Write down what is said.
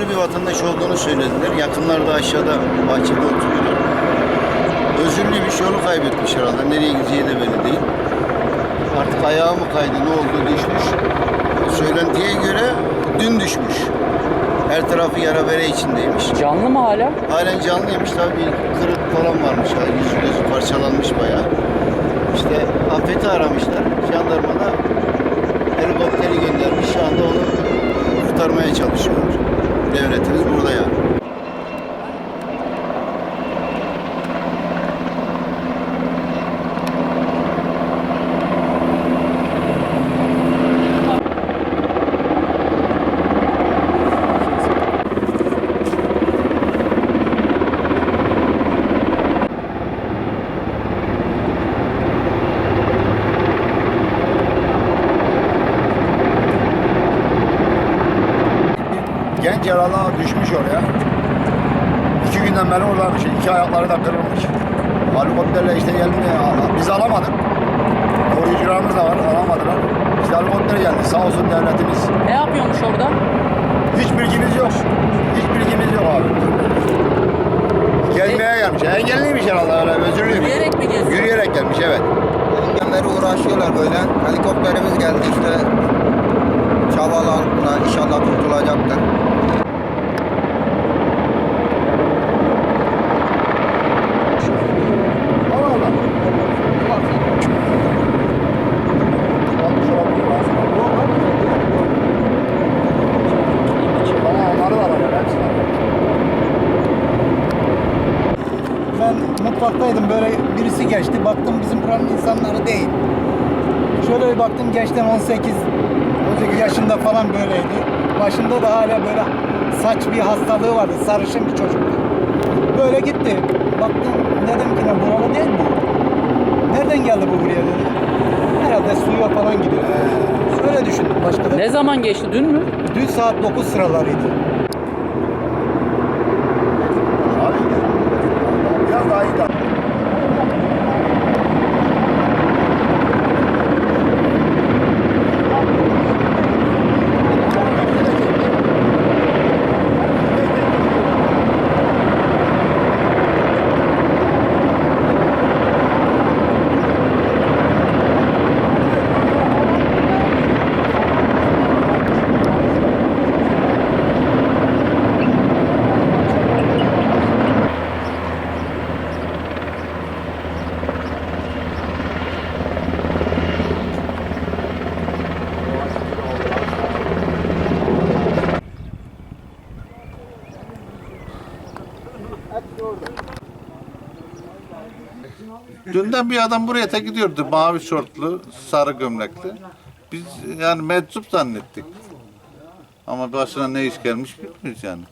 vatandaş olduğunu söylediler. Yakınlarda aşağıda bahçede oturuyorlar. Özürlüymüş yolu kaybetmiş herhalde. Nereye gideceği de belli değil. Artık ayağı mı kaydı ne oldu düşmüş. Söylentiye göre dün düşmüş. Her tarafı yara bere içindeymiş. Canlı mı hala? Halen canlıymış tabii bir kırık falan varmış. Yani yüzü gözü parçalanmış bayağı. İşte Afet'i aramışlar. Jandarma da helikopteri göndermiş. Şu anda onu kurtarmaya çalışıyorlar. Devletimiz burada yani. Genç yaralı düşmüş oraya. İki günden beri oradaymış. İki ayakları da kırılmış. Helikopterle işte geldi. Biz alamadık. Koruyucularımız da var. Alamadılar. İşte helikopter geldi. Sağ olsun devletimiz. Ne yapıyormuş orada? Hiç bilgimiz yok. Hiç bilgimiz yok abi. Gezmeye gelmiş. Engelliymiş herhalde öyle. Özürlüymüş. Yürüyerek mi geziyor? Yürüyerek gelmiş evet. Beri uğraşıyorlar böyle. Helikopterimiz geldi işte. Çabalarla inşallah kurtulacaktır. Mutfaktaydım böyle birisi geçti. Baktım bizim buranın insanları değil. Şöyle bir baktım gençten 18 18 yaşında falan böyleydi. Başında da hala böyle saç bir hastalığı vardı. Sarışın bir çocuktu. Böyle gitti. Baktım dedim ki ne buralı değil mi? Nereden geldi bu buraya dedim. Herhalde suya falan gidiyor. Öyle düşündüm. Başka da. Ne zaman geçti? Dün mü? Dün saat 9 sıralarıydı. Abi. Biraz daha iyi de. Dünden bir adam buraya tek gidiyordu. Mavi şortlu, sarı gömlekli. Biz yani meczup zannettik. Ama başına ne iş gelmiş bilmiyoruz yani.